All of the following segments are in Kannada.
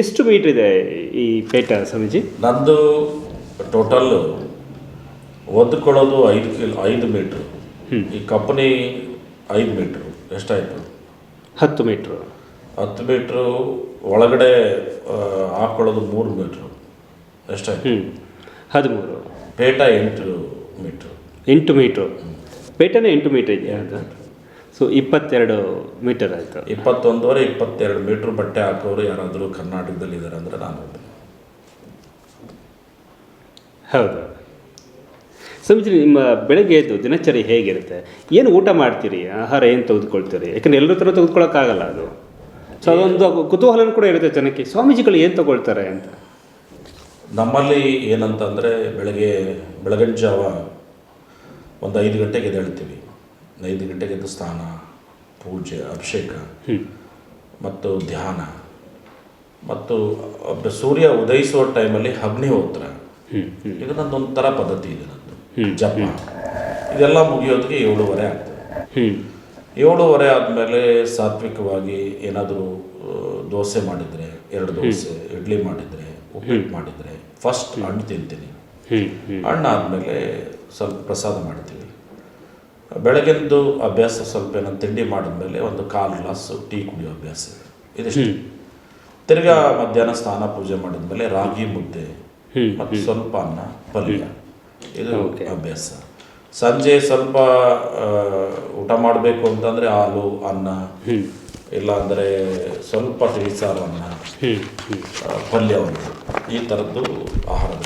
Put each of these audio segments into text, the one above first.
ಎಷ್ಟು ಮೀಟರ್ ಇದೆ ಈ ಪೇಟ ಸ್ವಾಮೀಜಿ? ನಂದು ಟೋಟಲ್ ಒದ್ಕೊಳ್ಳೋದು ಐದು ಕಿಲೋ ಐದು ಮೀಟ್ರ್. ಈ ಕಂಪನಿ ಐದು ಮೀಟ್ರ್. ಎಷ್ಟಾಯಿತು? ಹತ್ತು ಮೀಟ್ರ್. ಹತ್ತು ಮೀಟ್ರು ಒಳಗಡೆ ಹಾಕೊಳ್ಳೋದು ಹಾಕ್ಕೊಳ್ಳೋದು ಮೂರು ಮೀಟ್ರ್. ಎಷ್ಟಾಯಿತು? ಹ್ಞೂ ಹದಿಮೂರು. ಪೇಟ ಎಂಟು ಮೀಟ್ರ್. ಎಂಟು ಮೀಟ್ರ್. ಪೇಟನೇ ಎಂಟು ಮೀಟರ್ ಇದೆಯಾ? ಅದು ಸೊ ಇಪ್ಪತ್ತೆರಡು ಮೀಟರ್ ಆಯಿತು. ಇಪ್ಪತ್ತೊಂದುವರೆ ಇಪ್ಪತ್ತೆರಡು ಮೀಟ್ರ್ ಬಟ್ಟೆ ಹಾಕೋರು ಯಾರಾದರೂ ಕರ್ನಾಟಕದಲ್ಲಿ ಇದ್ದಾರೆ ಅಂದರೆ ನಾನು ಒಬ್ಬನೇ. ಹೌದು. ಸ್ವಾಮೀಜಿ ನಿಮ್ಮ ಬೆಳಗ್ಗೆ ಎದ್ದು ದಿನಚರಿ ಹೇಗಿರುತ್ತೆ? ಏನು ಊಟ ಮಾಡ್ತೀರಿ? ಆಹಾರ ಏನು ತೆಗೆದುಕೊಳ್ತೀರಿ? ಯಾಕಂದ್ರೆ ಎಲ್ಲರ ಥರ ತೆಗೆದುಕೊಳ್ಳೋಕ್ಕಾಗಲ್ಲ ಅದು. ಸೊ ಅದೊಂದು ಕುತೂಹಲನೂ ಕೂಡ ಇರುತ್ತೆ ಜನಕ್ಕೆ. ಸ್ವಾಮೀಜಿಗಳು ಏನು ತಗೊಳ್ತಾರೆ ಅಂತ? ನಮ್ಮಲ್ಲಿ ಏನಂತಂದರೆ ಬೆಳಗ್ಗೆ ಬೆಳಗಿನ ಜಾವ ಒಂದು ಐದು ಗಂಟೆಗೆ ಎದ್ದೇಳ್ತೀವಿ. ಐದು ಗಂಟೆಗೆ ಎದ್ದು ಸ್ನಾನ ಪೂಜೆ ಅಭಿಷೇಕ ಮತ್ತು ಧ್ಯಾನ ಮತ್ತು ಸೂರ್ಯ ಉದಯಿಸುವ ಟೈಮಲ್ಲಿ ಅಗ್ನಿಹೋತ್ರ ಇದು ಒಂಥರ ಪದ್ಧತಿ ಇದೆ ನಂದು. ಜಪ. ಇದೆಲ್ಲ ಮುಗಿಯೋದಕ್ಕೆ ಏಳುವರೆ ಆಗ್ತದೆ. ಏಳುವರೆ ಆದಮೇಲೆ ಸಾತ್ವಿಕವಾಗಿ ಏನಾದರೂ ದೋಸೆ ಮಾಡಿದರೆ ಎರಡು ದೋಸೆ ಇಡ್ಲಿ ಮಾಡಿದರೆ ಉಪ್ಪಿಟ್ಟು ಮಾಡಿದರೆ ಫಸ್ಟ್ ಹಣ್ಣು ತಿಂತೀನಿ. ಹಣ್ಣು ಆದಮೇಲೆ ಸ್ವಲ್ಪ ಪ್ರಸಾದ ಮಾಡ್ತೀವಿ. ಬೆಳಗ್ಗೆದ್ದು ಅಭ್ಯಾಸ ಸ್ವಲ್ಪ ಏನೋ ತಿಂಡಿ ಮಾಡಿದ್ಮೇಲೆ ಒಂದು ಕಾಲು ಗ್ಲಾಸು ಟೀ ಕುಡಿಯೋ ಅಭ್ಯಾಸ ಇದೆ. ಇದಿಷ್ಟು. ತಿರ್ಗಾ ಮಧ್ಯಾಹ್ನ ಸ್ನಾನ ಪೂಜೆ ಮಾಡಿದ್ಮೇಲೆ ರಾಗಿ ಮುದ್ದೆ ಮತ್ತು ಸ್ವಲ್ಪ ಅನ್ನ ಪಲ್ಯ. ಇದು. ಅಭ್ಯಾಸ. ಸಂಜೆ ಸ್ವಲ್ಪ ಊಟ ಮಾಡಬೇಕು ಅಂತಂದರೆ ಹಾಲು ಅನ್ನ ಇಲ್ಲಾಂದರೆ ಸ್ವಲ್ಪ ತಿಳಿಸಾರು ಅನ್ನ ಪಲ್ಯ ಒಂದು. ಈ ಥರದ್ದು ಆಹಾರದ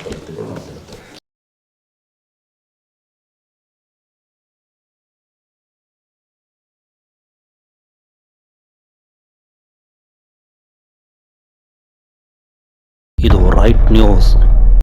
இது ஒரு ரைட் நியூஸ்